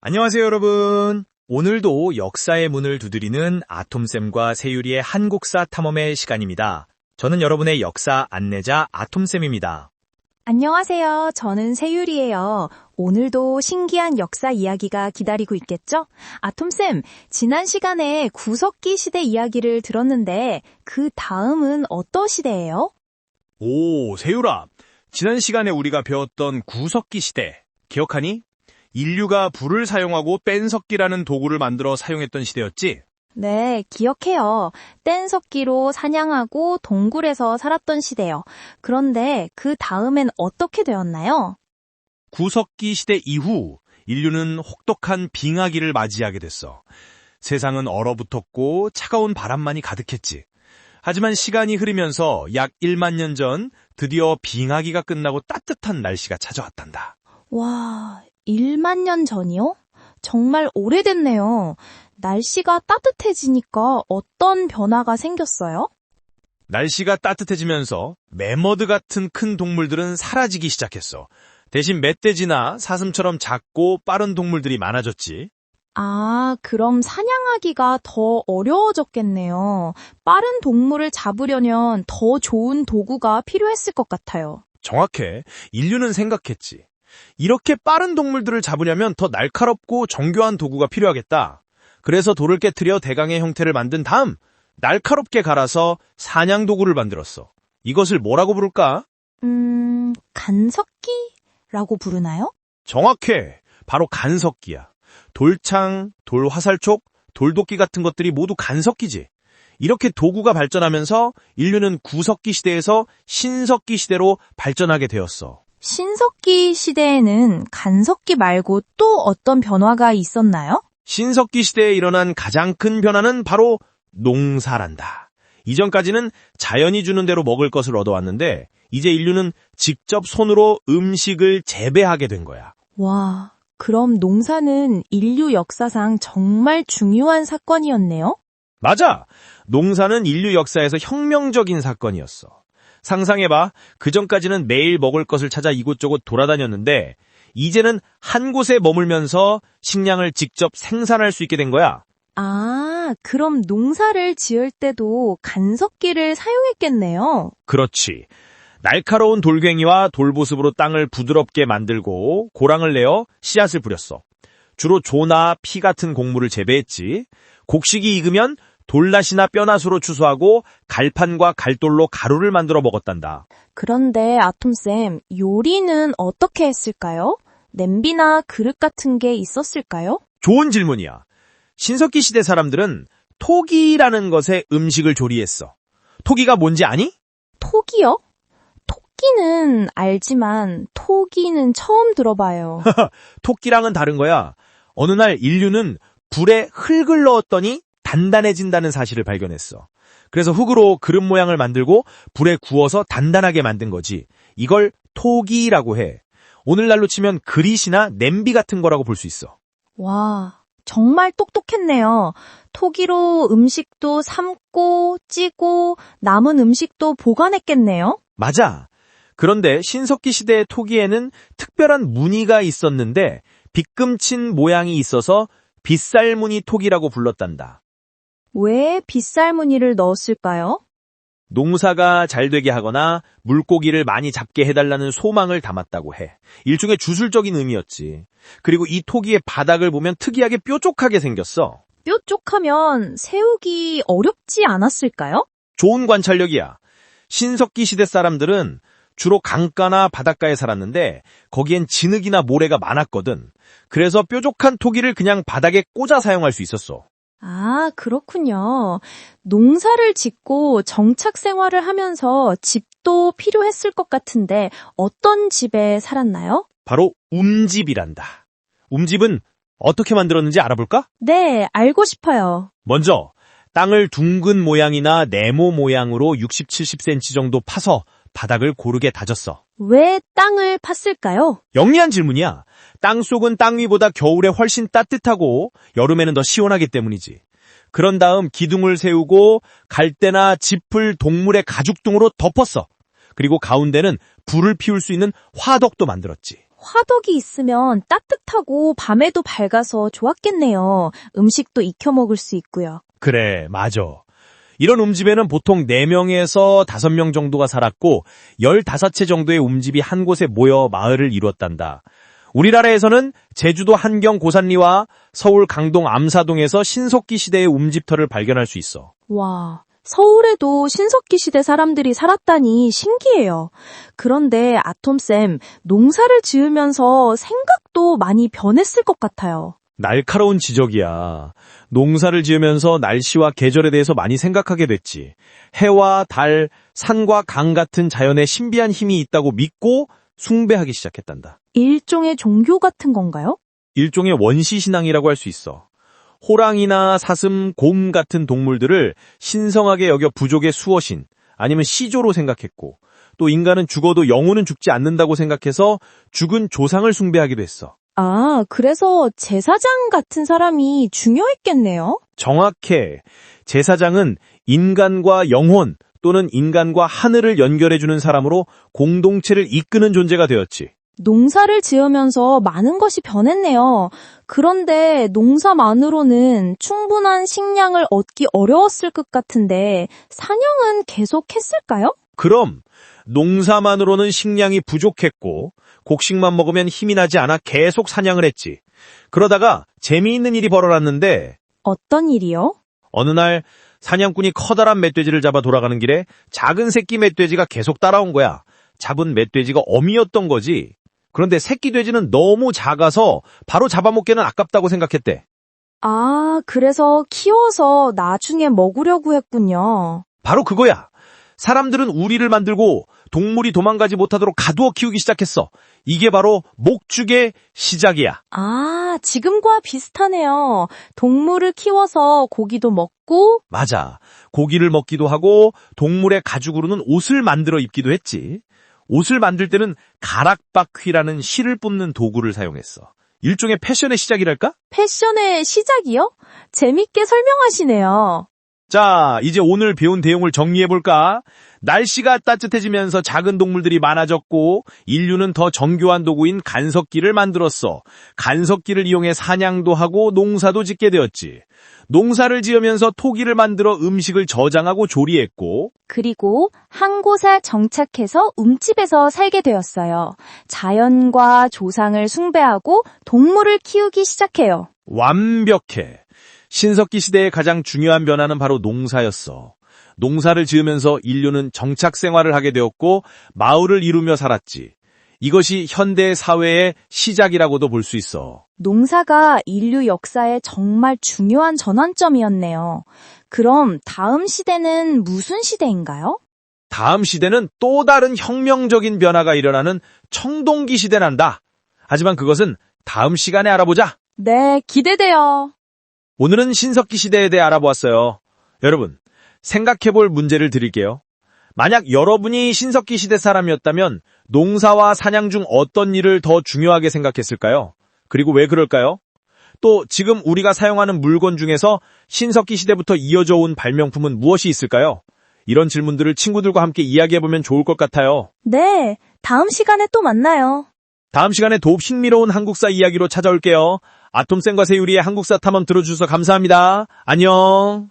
안녕하세요, 여러분. 오늘도 역사의 문을 두드리는 아톰쌤과 세유리의 한국사 탐험의 시간입니다. 저는 여러분의 역사 안내자 아톰쌤입니다. 안녕하세요. 저는 세율이에요. 오늘도 신기한 역사 이야기가 기다리고 있겠죠? 아톰쌤, 지난 시간에 구석기 시대 이야기를 들었는데 그 다음은 어떤 시대예요? 오, 세유라. 지난 시간에 우리가 배웠던 구석기 시대, 기억하니? 인류가 불을 사용하고 뺀석기라는 도구를 만들어 사용했던 시대였지? 네, 기억해요. 뗀석기로 사냥하고 동굴에서 살았던 시대요. 그런데 그 다음엔 어떻게 되었나요? 구석기 시대 이후 인류는 혹독한 빙하기를 맞이하게 됐어. 세상은 얼어붙었고 차가운 바람만이 가득했지. 하지만 시간이 흐르면서 약 1만 년 전 드디어 빙하기가 끝나고 따뜻한 날씨가 찾아왔단다. 와, 1만 년 전이요? 정말 오래됐네요. 날씨가 따뜻해지니까 어떤 변화가 생겼어요? 날씨가 따뜻해지면서 매머드 같은 큰 동물들은 사라지기 시작했어. 대신 멧돼지나 사슴처럼 작고 빠른 동물들이 많아졌지. 아, 그럼 사냥하기가 더 어려워졌겠네요. 빠른 동물을 잡으려면 더 좋은 도구가 필요했을 것 같아요. 정확해. 인류는 생각했지. 이렇게 빠른 동물들을 잡으려면 더 날카롭고 정교한 도구가 필요하겠다. 그래서 돌을 깨뜨려 대강의 형태를 만든 다음 날카롭게 갈아서 사냥 도구를 만들었어. 이것을 뭐라고 부를까? 음, 간석기라고 부르나요? 정확해. 바로 간석기야. 돌창, 돌 화살촉, 돌도끼 같은 것들이 모두 간석기지. 이렇게 도구가 발전하면서 인류는 구석기 시대에서 신석기 시대로 발전하게 되었어. 신석기 시대에는 간석기 말고 또 어떤 변화가 있었나요? 신석기 시대에 일어난 가장 큰 변화는 바로 농사란다. 이전까지는 자연이 주는 대로 먹을 것을 얻어왔는데 이제 인류는 직접 손으로 음식을 재배하게 된 거야. 와, 그럼 농사는 인류 역사상 정말 중요한 사건이었네요? 맞아! 농사는 인류 역사에서 혁명적인 사건이었어. 상상해봐. 그전까지는 매일 먹을 것을 찾아 이곳저곳 돌아다녔는데 이제는 한 곳에 머물면서 식량을 직접 생산할 수 있게 된 거야. 아, 그럼 농사를 지을 때도 간석기를 사용했겠네요. 그렇지. 날카로운 돌괭이와 돌보습으로 땅을 부드럽게 만들고 고랑을 내어 씨앗을 뿌렸어. 주로 조나 피 같은 곡물을 재배했지. 곡식이 익으면 돌낫이나 뼈낫으로 추수하고 갈판과 갈돌로 가루를 만들어 먹었단다. 그런데 아톰쌤, 요리는 어떻게 했을까요? 냄비나 그릇 같은 게 있었을까요? 좋은 질문이야. 신석기 시대 사람들은 토기라는 것에 음식을 조리했어. 토기가 뭔지 아니? 토기요? 토끼는 알지만 토기는 처음 들어봐요. 토끼랑은 다른 거야. 어느 날 인류는 불에 흙을 넣었더니 단단해진다는 사실을 발견했어. 그래서 흙으로 그릇 모양을 만들고 불에 구워서 단단하게 만든 거지. 이걸 토기라고 해. 오늘날로 치면 그릿이나 냄비 같은 거라고 볼 수 있어. 와, 정말 똑똑했네요. 토기로 음식도 삶고 찌고 남은 음식도 보관했겠네요. 맞아. 그런데 신석기 시대의 토기에는 특별한 무늬가 있었는데 빗금친 모양이 있어서 빗살무늬 토기라고 불렀단다. 왜 빗살무늬를 넣었을까요? 농사가 잘 되게 하거나 물고기를 많이 잡게 해달라는 소망을 담았다고 해. 일종의 주술적인 의미였지. 그리고 이 토기의 바닥을 보면 특이하게 뾰족하게 생겼어. 뾰족하면 세우기 어렵지 않았을까요? 좋은 관찰력이야. 신석기 시대 사람들은 주로 강가나 바닷가에 살았는데 거기엔 진흙이나 모래가 많았거든. 그래서 뾰족한 토기를 그냥 바닥에 꽂아 사용할 수 있었어. 아, 그렇군요. 농사를 짓고 정착 생활을 하면서 집도 필요했을 것 같은데 어떤 집에 살았나요? 바로 움집이란다. 움집은 어떻게 만들었는지 알아볼까? 네, 알고 싶어요. 먼저 땅을 둥근 모양이나 네모 모양으로 60, 70cm 정도 파서 바닥을 고르게 다졌어. 왜 땅을 팠을까요? 영리한 질문이야. 땅 속은 땅 위보다 겨울에 훨씬 따뜻하고 여름에는 더 시원하기 때문이지. 그런 다음 기둥을 세우고 갈대나 짚을 동물의 가죽 등으로 덮었어. 그리고 가운데는 불을 피울 수 있는 화덕도 만들었지. 화덕이 있으면 따뜻하고 밤에도 밝아서 좋았겠네요. 음식도 익혀 먹을 수 있고요. 그래, 맞아. 이런 움집에는 보통 4명에서 5명 정도가 살았고 15채 정도의 움집이 한 곳에 모여 마을을 이루었단다. 우리나라에서는 제주도 한경 고산리와 서울 강동 암사동에서 신석기 시대의 움집터를 발견할 수 있어. 와, 서울에도 신석기 시대 사람들이 살았다니 신기해요. 그런데 아톰쌤, 농사를 지으면서 생각도 많이 변했을 것 같아요. 날카로운 지적이야. 농사를 지으면서 날씨와 계절에 대해서 많이 생각하게 됐지. 해와 달, 산과 강 같은 자연의 신비한 힘이 있다고 믿고 숭배하기 시작했단다. 일종의 종교 같은 건가요? 일종의 원시 신앙이라고 할 수 있어. 호랑이나 사슴, 곰 같은 동물들을 신성하게 여겨 부족의 수호신 아니면 시조로 생각했고 또 인간은 죽어도 영혼은 죽지 않는다고 생각해서 죽은 조상을 숭배하기도 했어. 아, 그래서 제사장 같은 사람이 중요했겠네요? 정확해. 제사장은 인간과 영혼 또는 인간과 하늘을 연결해주는 사람으로 공동체를 이끄는 존재가 되었지. 농사를 지으면서 많은 것이 변했네요. 그런데 농사만으로는 충분한 식량을 얻기 어려웠을 것 같은데 사냥은 계속 했을까요? 그럼 농사만으로는 식량이 부족했고 곡식만 먹으면 힘이 나지 않아 계속 사냥을 했지. 그러다가 재미있는 일이 벌어났는데 어떤 일이요? 어느 날 사냥꾼이 커다란 멧돼지를 잡아 돌아가는 길에 작은 새끼 멧돼지가 계속 따라온 거야. 잡은 멧돼지가 어미였던 거지. 그런데 새끼 돼지는 너무 작아서 바로 잡아먹기는 아깝다고 생각했대. 아, 그래서 키워서 나중에 먹으려고 했군요. 바로 그거야. 사람들은 우리를 만들고 동물이 도망가지 못하도록 가두어 키우기 시작했어. 이게 바로 목축의 시작이야. 아, 지금과 비슷하네요. 동물을 키워서 고기도 먹고, 맞아. 고기를 먹기도 하고 동물의 가죽으로는 옷을 만들어 입기도 했지. 옷을 만들 때는 가락바퀴라는 실을 뽑는 도구를 사용했어. 일종의 패션의 시작이랄까? 패션의 시작이요? 재밌게 설명하시네요. 자, 이제 오늘 배운 내용을 정리해볼까? 날씨가 따뜻해지면서 작은 동물들이 많아졌고, 인류는 더 정교한 도구인 간석기를 만들었어. 간석기를 이용해 사냥도 하고 농사도 짓게 되었지. 농사를 지으면서 토기를 만들어 음식을 저장하고 조리했고, 그리고 한 곳에 정착해서 움집에서 살게 되었어요. 자연과 조상을 숭배하고 동물을 키우기 시작해요. 완벽해. 신석기 시대의 가장 중요한 변화는 바로 농사였어. 농사를 지으면서 인류는 정착 생활을 하게 되었고 마을을 이루며 살았지. 이것이 현대 사회의 시작이라고도 볼 수 있어. 농사가 인류 역사에 정말 중요한 전환점이었네요. 그럼 다음 시대는 무슨 시대인가요? 다음 시대는 또 다른 혁명적인 변화가 일어나는 청동기 시대 난다. 하지만 그것은 다음 시간에 알아보자. 네, 기대돼요. 오늘은 신석기 시대에 대해 알아보았어요. 여러분, 생각해볼 문제를 드릴게요. 만약 여러분이 신석기 시대 사람이었다면 농사와 사냥 중 어떤 일을 더 중요하게 생각했을까요? 그리고 왜 그럴까요? 또 지금 우리가 사용하는 물건 중에서 신석기 시대부터 이어져 온 발명품은 무엇이 있을까요? 이런 질문들을 친구들과 함께 이야기해보면 좋을 것 같아요. 네, 다음 시간에 또 만나요. 다음 시간에 더욱 흥미로운 한국사 이야기로 찾아올게요. 아톰쌤과 세유리의 한국사 탐험 들어주셔서 감사합니다. 안녕.